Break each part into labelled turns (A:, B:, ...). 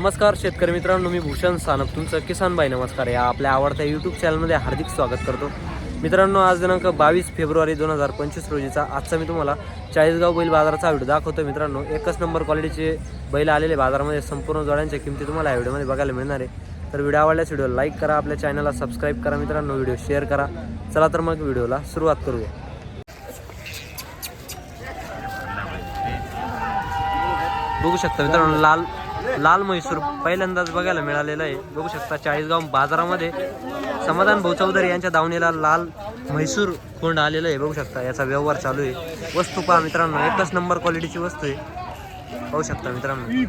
A: नमस्कार शेतकरी मित्रांनो मी भूषण सानप. तुमचं किसान भाई नमस्कार. या आपल्या आवडत्या यूट्यूब चॅनलमध्ये हार्दिक स्वागत करतो. मित्रांनो आज दिनांक बावीस फेब्रुवारी दोन हजार पंचवीस रोजीचा. आजचा मी तुम्हाला चाळीसगाव बैल बाजाराचा व्हिडिओ दाखवतो मित्रांनो. एकच नंबर क्वालिटीचे बैल आलेले बाजारामध्ये. संपूर्ण जोड्यांच्या किमती तुम्हाला या व्हिडिओमध्ये बघायला मिळणार आहे. तर व्हिडिओ आवडल्यास व्हिडिओ लाईक करा आपल्या चॅनलला सबस्क्राईब करा मित्रांनो व्हिडिओ शेअर करा. चला तर मग व्हिडिओला सुरुवात करूया. बघू शकता मित्रांनो लाल लाल म्हैसूर पहिल्यांदाच बघायला मिळालेलं आहे. बघू शकता चाळीसगाव बाजारामध्ये समाधान भाऊ चौधरी यांच्या दावणीला लाल म्हैसूर कोंड आलेलं आहे. बघू शकता याचा व्यवहार चालू आहे. वस्तू पहा मित्रांनो एकच नंबर क्वालिटीची वस्तू आहे. पाहू शकता मित्रांनो.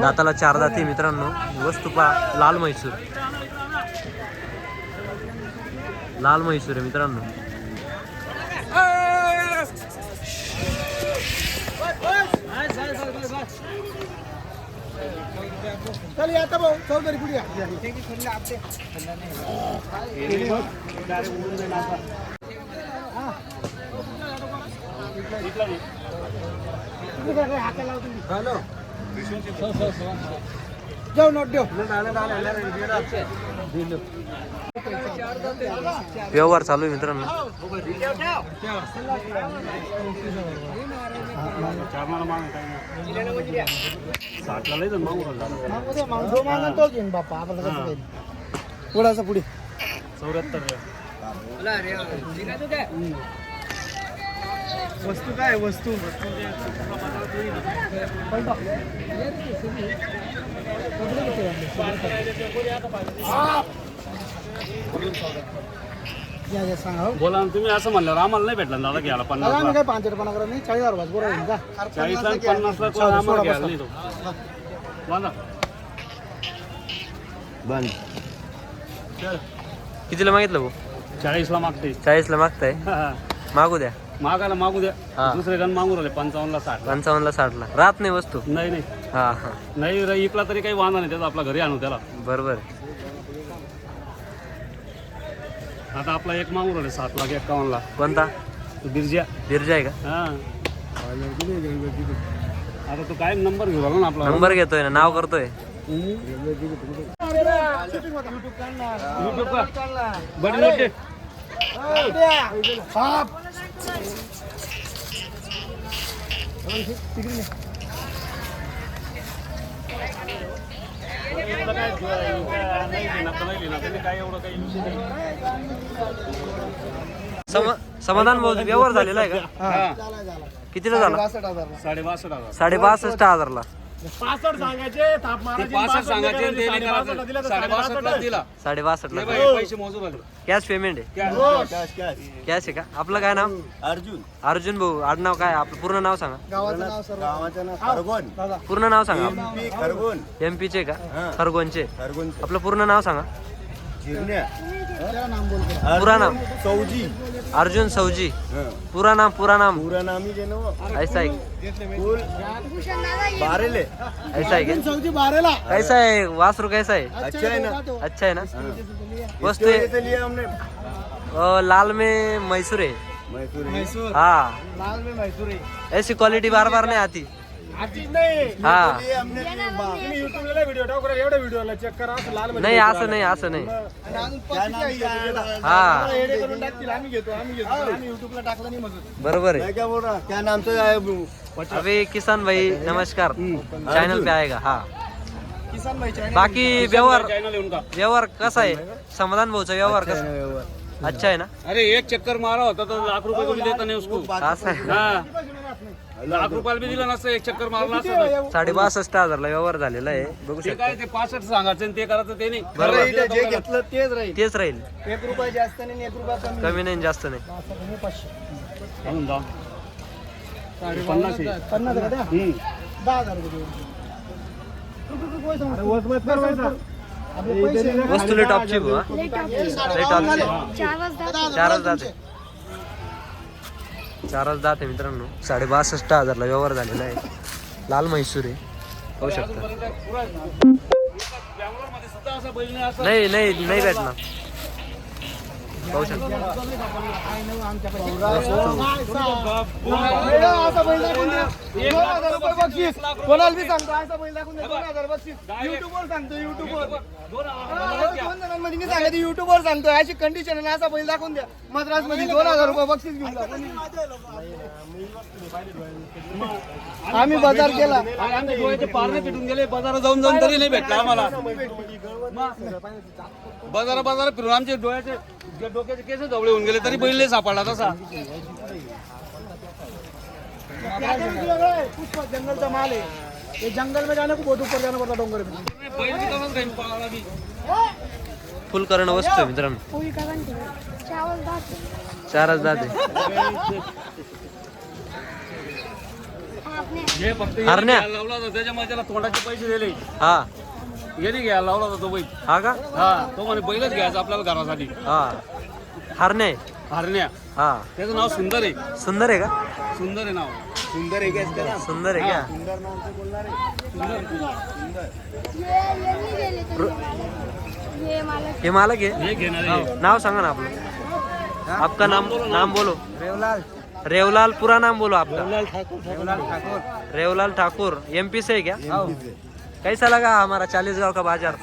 A: दाताला चार जाती मित्रांनो. वस्तू पहा लाल म्हैसूर. लाल म्हैसूर आहे मित्रांनो.
B: चल आता भाऊ चौधरी पुढे या. हॅलो जाऊ नोट देऊ
A: व्यवहार चालू आहे मित्रांनो
B: मागू पुढाचा पुढे वस्तू काय वस्तू या या सांगा हो.
C: बोला ना तुम्ही असं म्हणल्यावर आम्हाला नाही भेटला ना दादा घ्यायला
B: दादा
C: पन्नास
B: काय पांचटपणा करत नाही चाळीस हजार बरोबर आहे का?
C: चाळीस ला पन्नास ला कोण आम्हाला घ्यायला नाही तो. बांधा
A: कितीला मागितलं भाऊ?
C: चाळीस ला मागते.
A: चाळीसला मागताय? मागू द्या.
C: मागायला मागू द्या.
A: हा.
C: दुसरे गण मागू राहिले पंचावन्न ला साठ
A: पंचावन्नला साठला. राहत नाही वस्तू.
C: नाही नाही.
A: हा हा.
C: नाही रे, इकला तरी काही वांधा नाही त्याचा आपला घरी आणू त्याला.
A: बरोबर. आहे.
C: आता आपला एक मागू राहिले सात लाख एकावन्न ला
A: कोणता?
C: तो बिरज्या
A: बिरजा आहे का?
C: हा. आता तो काय नंबर घेऊ ना आपला?
A: नंबर घेतोय ना नाव करतोय.
C: का बडी नोटे
A: सम समाधान भाऊ व्यवहार झालेला आहे का?
C: हा.
A: कितीला झाला?
B: बासष्ट हजार.
C: साडे बासष्ट हजार
A: साडे बासष्ट हजारला.
B: पासष्ट सांगायचे थाप
C: ते
B: मारायची
C: पासष्ट सांगायचे आणि ते नाही करायचं. साडे बासष्टला दिला.
A: साडे बासष्टला
C: हे बाई, पैसे मोजून आले
A: कॅश पेमेंट आहे. कॅश आहे का? आपलं काय नाव?
D: अर्जुन.
A: अर्जुन भाऊ. आडनाव काय? आपलं पूर्ण नाव सांगा.
B: गावाचं नाव सर्व.
D: गावाचं नाव खरगोन.
A: पूर्ण नाव सांगा. आपलं.
D: पी खरगोन.
A: एम पीचे का?
D: हा.
A: खरगोनचे.
D: खरगोन
A: आपलं पूर्ण नाव सांगा. पुरा नाम।
D: सौजी।
A: अर्जुन सौजी।
D: हं.
A: पुरा नाम पुरा नाम।
D: पूरा नामी नो
A: ऐसा
D: फुल। बारेले।
A: ऐसा का
B: चौथी बारेला।
A: कैसा आहे वासरू कैसा आहे
D: अच्छा है ना।
A: अच्छा है ना? वस्तू लाल में मैसूर है।
D: मैसूर है।
A: हाँ।
B: लाल में म्हैसूर आहे
A: ऐसी क्वालिटी बार बार नहीं आती। हाँ.
B: लाल
A: नहीं असं नाही असं नाही.
B: आणि अजून
D: क्या
B: पस्तीस
D: नाम
B: आहे
D: क्या
B: इथे.
D: है?
A: हा
B: येडे करून टाकतील आम्ही घेतो आम्ही घेतो. आम्ही युट्यूबला टाकलं नाही मग
A: बरोबर है
D: मैं क्या बोल रहा क्या नाम से आया हूँ?
A: अभी किसान भाई नमस्कार चैनल पे आएगा हाँ.
B: किसान भाई चॅनल
A: बाकी व्यवहार
C: आहे
A: व्यवहार कसा आहे? समाधान भाऊचा व्यवहार कसा? अच्छा है ना?
C: अरे एक चक्कर मारा होता तो लाख रुपये को भी देता नहीं उसको.
A: असं आहे.
C: हाँ. लाख रुपयाला बी दिला नसतं एक चक्कर मारला असतं.
A: साडे बासष्ट हजारला व्यवहार झालेला आहे. बघू
C: ते
A: शकता.
C: काय ते पासष्ट सांगायचं आणि ते करायचं ते नाही.
D: खरं इथं जे घेतलं तेच राहील.
A: तेच राहील.
B: एक रुपये जास्त नाही आणि एक रुपया कमी
A: कमी नाही जास्त नाही.
B: पाचशे
C: जा. पन्नास आहे.
B: पन्नास हजार द्या
C: हम्म.
B: दहा हजार रुपये देऊ. आपले पैसे
A: वस्तू लय टॉपची भाऊ हा. लय टॉपची चारच जाते चारच जाते मित्रांनो. साडे बासष्ट हजारला व्यवहार झालेला आहे. लाल म्हैसूर आहे. पाहू शकता.
C: नाही
A: नाही नाही भेटणार. पाहू शकता
B: कोणाला सांगतो असा बैल दाखवून द्या दोन हजार बक्षीस युट्यूबवर सांगतो युट्यूबवर दोन जणांमध्ये मी सांगते युट्यूबवर सांगतो अशी कंडिशन आहे असा बैल दाखवून द्या मद्रासमध्ये दोन हजार रुपये बक्षीस घेऊन जा आम्ही बाजार केला.
C: आणि आमचे डोळ्याचे पारणे पिटून गेले. बाजारात जाऊन जाऊन तरी नाही भेटला आम्हाला. बाजारा बाजारा फिरून आमचे डोळ्याचे डोक्याचे केस जवळ होऊन गेले तरी बैल नाही सापडला तसा.
B: पुष्प जंगल का माल है ये जंगल में जाने को बहुत ऊपर जाना पड़ता डोंगर. में
C: बैल काही.
A: फुल करणं वस्तू आहे मित्रांनो.
E: चावल दात
A: चारच जाते
E: आपने
C: जे फक्त
A: हरण्या.
C: लावला होता त्याच्या माझ्याला तोंडाचे पैसे दिले.
A: हा.
C: याने घ्यायला लावला होता तो बैल.
A: हा का?
C: हा तो म्हणे बैलच घ्यायचा आपल्याला घरासाठी.
A: हा. हरणे
C: हरण्या.
A: हा.
C: त्याचं नाव सुंदर आहे.
A: सुंदर आहे का?
C: सुंदर आहे नाव.
D: सुंदर आहे का त्याला?
A: सुंदर आहे का?
E: मला
A: हे मला घे
C: हे घेणार आहे.
A: नाव सांगा ना आपलं. आपका नाम नाम बोलो रेवलाल. पूरा नाम बोलो आपका. रेवलाल ठाकुर. एमपी से है क्या? कैसा लगा हमारा चालीस गाँव का बाज़ार?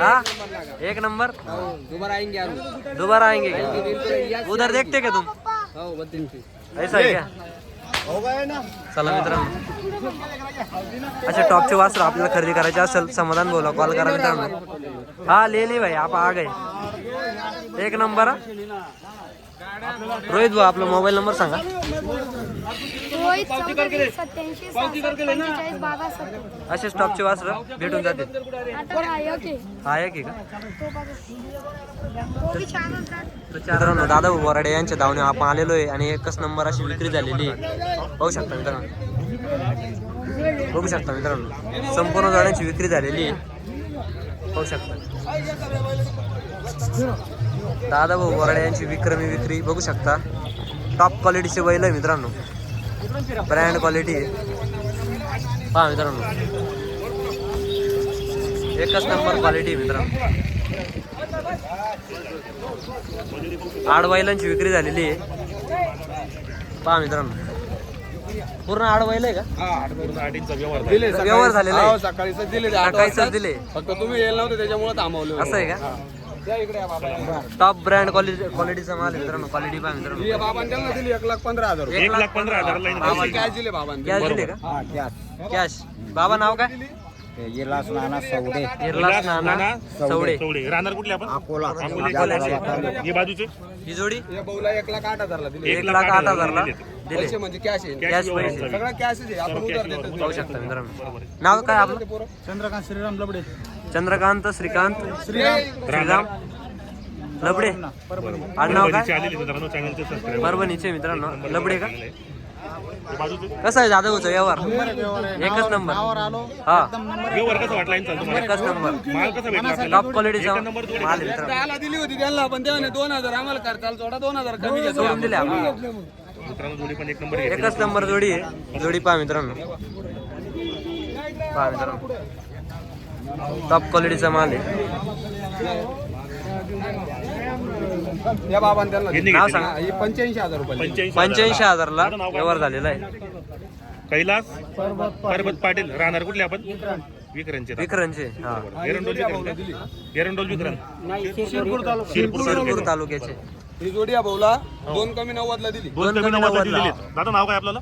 A: हाँ? एक नंबर दोबारा आएँगे दोबारा आएँगे उधर देखते क्या तुम? ऐसा है क्या?
D: हो गया ना।
A: चला मित्रांनो. अच्छा टॉपचे वास्त्र आपल्याला खरेदी करायचे असेल समाधान बोला कॉल करा मित्रांनो. हा ले ली भाई आप आ गए एक नंबर रोहित भाऊ आपला मोबाईल नंबर सांगा. असे स्टॉपचे वास्त्र भेटून जाते
E: हा आहे.
A: हा आहे की? का दादा बोराडे यांच्या धावणे आपण आलेलो आहे आणि एकच नंबर अशी विक्री झालेली आहे. पाहू शकता मित्रांनो. बघू शकता मित्रांनो. संपूर्ण गाड्यांची विक्री झालेली आहे. पाहू शकता. दादा भाऊ बोराडे यांची विक्रमी विक्री बघू शकता. टॉप क्वालिटीचे बैल आहे मित्रांनो. ब्रँड क्वालिटी आहे. पहा मित्रांनो. एकच नंबर क्वालिटी आहे मित्रांनो. आड बैलांची विक्री झालेली आहे. पहा मित्रांनो. पूर्ण आड का?
C: दिले
A: व्यवहार झालेला आहे.
C: हो, सकाळीच दिले ते आठ
A: सकाळीच
C: वाजता.
A: दिले
C: फक्त तुम्ही येईल नव्हते त्याच्यामुळे थांबवले
A: असं आहे का?
C: या इकडे या बाबाला.
A: टॉप ब्रँड क्वालिटी क्वालिटीचा माल आहे मित्रांनो क्वालिटी पहा मित्रांनो.
C: ही बाबांनी त्यांना दिली एक लाख पंधरा हजार रुपये.
A: एक लाख पंधरा हजार
C: कॅश दिले बाबांनी.
A: कॅश दिले का? कॅश बाबा नाव काय?
B: नाना
A: नाना चौडे
F: राहणार कुठले आपण?
B: अकोला.
A: अकोल्याचे.
F: ही बाजूचे?
A: ही जोडी?
C: या भाऊला एक लाख आठ हजारला दिले.
A: एक लाख आठ हजारला
C: पैसे
A: दिले.
C: म्हणजे कॅश आहे.
A: कॅश पैसे.
C: सगळं कॅश आहे. आपण उधार देतो
A: पाहू शकता मित्रांनो. नाव काय आपलं?
B: चंद्रकांत श्रीराम लबडे.
A: चंद्रकांत श्रीकांत. श्रीराम. लबडे. आडनाव काय?
F: आलेले मित्रांनो चॅनलचे सबस्क्राईब
A: परभणीचे मित्रांनो. लबडे का? कसा आहे जाधवचा व्यवहार? एकच नंबर. हा. एकच नंबर. टॉप क्वालिटीचा माल
C: त्याला दिली होती त्यांना पण तेव्हा दोन हजार आम्हाला करताल थोडा दोन हजार कमी
A: सोडून दिले आपण.
F: मित्रांनो जोडी पण एक नंबर घेतली.
A: एकच नंबर जोडी आहे. जोडी पहा मित्रांनो. पहा मित्रांनो. टॉप क्वालिटीचा माल आहे.
C: या बाबांनी त्यांना
A: नाव. सांगा
C: हा, पंच्याऐंशी हजार रुपये
F: पंच्याऐंशी
A: हजारला
F: माझं नाव काय?
A: व्यवहार झालेला आहे.
F: कैलास पर्वत पाटील. राहणार कुठले आपण? विक्रांचे
A: विक्रांचे हा.
F: एरंडोल एरंडोल विक्रांत.
C: शिरपूर तालुका
F: शिरपूर
A: शिरपूर
F: तालुक्याचे.
A: तालुक्याचे.
C: ही जोडी या भाऊला दोन कमी नव्वदला दिली.
F: दोन
A: दोन
F: कमी
A: कमी
F: नव्वदला
A: नव्वदला.
F: दिलेत. दादा नाव काय आपल्याला?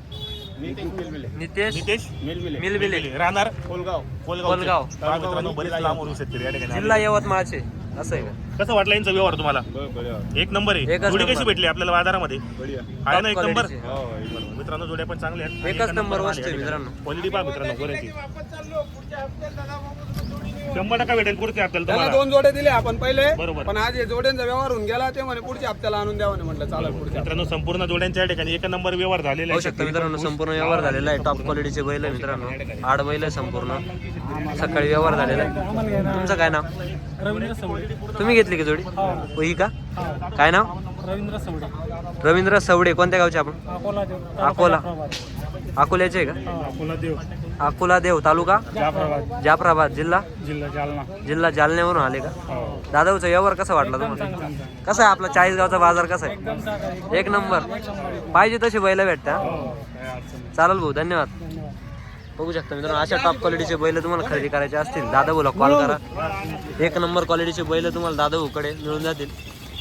A: नितेश
F: नितेश
A: मिलबिले
F: राहणार? कोलगाव.
A: कोलगाव.
F: बरेच लांबवरून शेतकरी या ठिकाणी. आले.
A: जिल्हा यवतमाळचे. असं आहे का?
F: कसं वाटलं यांचा व्यवहार तुम्हाला? एक नंबर आहे.
A: एकच
F: जोडी
A: नंबर.
F: कशी भेटली आपल्याला बाजारामध्ये. आहे ना एक
A: Top
F: नंबर?
A: quality
F: बरोबर. मित्रांनो जोड्या पण चांगल्या आहेत.
A: एकच नंबर वस्तू आहे मित्रांनो.
F: क्वालिटी पहा मित्रांनो गोऱ्याची शंभर टक्का भेटेल पुढचे आपल्याला तुम्हाला.
C: दोन जोडे दिले आपण पहिले
F: बरोबर.
C: पण आज हे जोड्यांचा व्यवहार होऊन गेला ते म्हणे पुढच्या हप्त्याला आणून द्यावं म्हटलं चालेल पुढच्या
F: मित्रांनो संपूर्ण जोड्यांच्या या ठिकाणी एक नंबर व्यवहार झालेला आहे.
A: शकता मित्रांनो संपूर्ण व्यवहार झालेला आहे. टॉप क्वालिटीचे बैल आहे मित्रांनो. आड बैल आहे संपूर्ण. सकाळी व्यवहार झालेला आहे. तुमचं काय नाव?
B: रवींद्र सौडे
A: तुम्ही घेतली का जोडी? हो, ही का? काय नाव?
B: रवींद्र सौडे
A: रवींद्र सवडे कोणत्या गावचे आपण?
B: अकोला
A: अकोला. अकोल्याचे आहे का?
G: अकोला देव.
A: अकोला देव. तालुका?
G: जाफराबाद.
A: जाफराबाद. जिल्हा?
G: जिल्हा जालना.
A: जिल्हा जालन्यावरून आले का?
G: हो.
A: दादाचा व्यवहार कसा वाटला तुम्हाला? कसा आहे आपला चाळीसगावचा बाजार कसा आहे? एक नंबर. पाहिजे तशी बैल भेटता चालेल भाऊ धन्यवाद. बघू शकता मित्रांनो अशा टॉप क्वालिटीचे बैल तुम्हाला खरेदी करायचे असतील. दादा भाऊला कॉल करा. एक नंबर क्वालिटीचे बैल तुम्हाला दादा भाऊकडे मिळून जातील.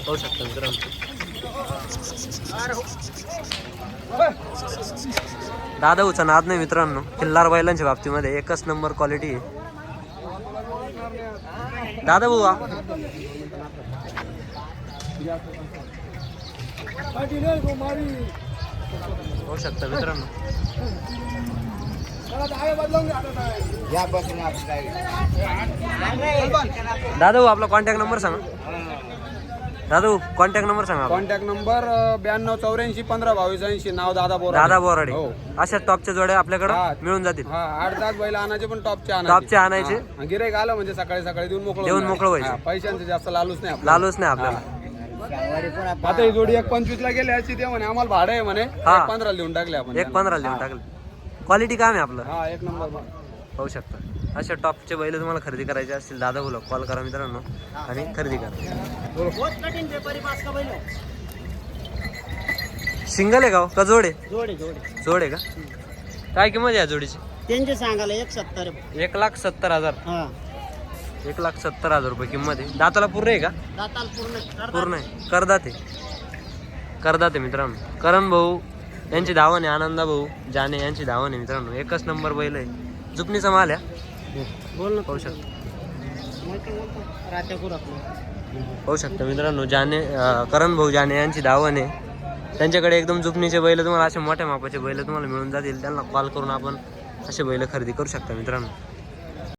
A: बघू शकता मित्रांनो. दादा भाऊचा नाद नाही मित्रांनो. किल्लार बैलांच्या बाबतीमध्ये एकच नंबर क्वालिटी आहे. दादा भाऊ बघू शकता मित्रांनो. दादा आपला कॉन्टॅक्ट नंबर सांगा दादा कॉन्टॅक्ट नंबर सांगा आपला.
H: कॉन्टॅक्ट नंबर ब्याण्णव चौऱ्याऐंशी पंधरा बावीस ऐंशी नाव दादा बोरा
A: दादा बोराडे
H: हो.
A: अशा टॉपच्या जोड्या आपल्याकडे. मिळून जातील
H: आठ दहा बैल आणायचे पण टॉपचे
A: टॉपचे आणायचे?
H: गिराईक आलं म्हणजे सकाळी सकाळी देऊन मोकळं
A: देऊन मोकळं. व्हायचं.
H: पैशांचं जास्त लालूच नाही.
A: लालूच नाही आपल्याला
H: आता ही जोडी एक पंचवीस ला गेली अशी ते म्हणे आम्हाला भाडं आहे म्हणे पंधरा लिहून टाकले आपण
A: एक. पंधरा लिहून टाकले क्वालिटी काम आहे आपलं.
H: हा एक नंबर
A: पाहू शकता. अशा टॉपचे बैल तुम्हाला खरेदी करायचे असतील दादा बोला कॉल करा मित्रांनो आणि खरेदी करा. सिंगल आहे का हो? का जोड आहे?
I: जोडे
A: आहे का? काय किंमत आहे या जोडीची?
I: त्यांचे सांगायला एक सत्तर
A: एक लाख सत्तर हजार.
I: हा.
A: एक लाख सत्तर हजार रुपये किंमत आहे. दाताला पूर्ण आहे का?
I: दाताल पूर्ण
A: पूर्ण आहे. करदाते. करदाते मित्रांनो. करण भाऊ यांची धावण आहे आनंदा भाऊ जाने यांची धावण आहे मित्रांनो. एकच नंबर बैल आहे. जुपणीचा माल आहे.
I: बोल ना.
A: पाहू शकता. पाहू शकता मित्रांनो जाने करण भाऊ जाने यांची धावण आहे. त्यांच्याकडे एकदम जुपणीचे बैल तुम्हाला असे मोठ्या मापाचे बैल तुम्हाला मिळून जातील. त्यांना कॉल करून आपण असे बैल खरेदी करू शकता मित्रांनो.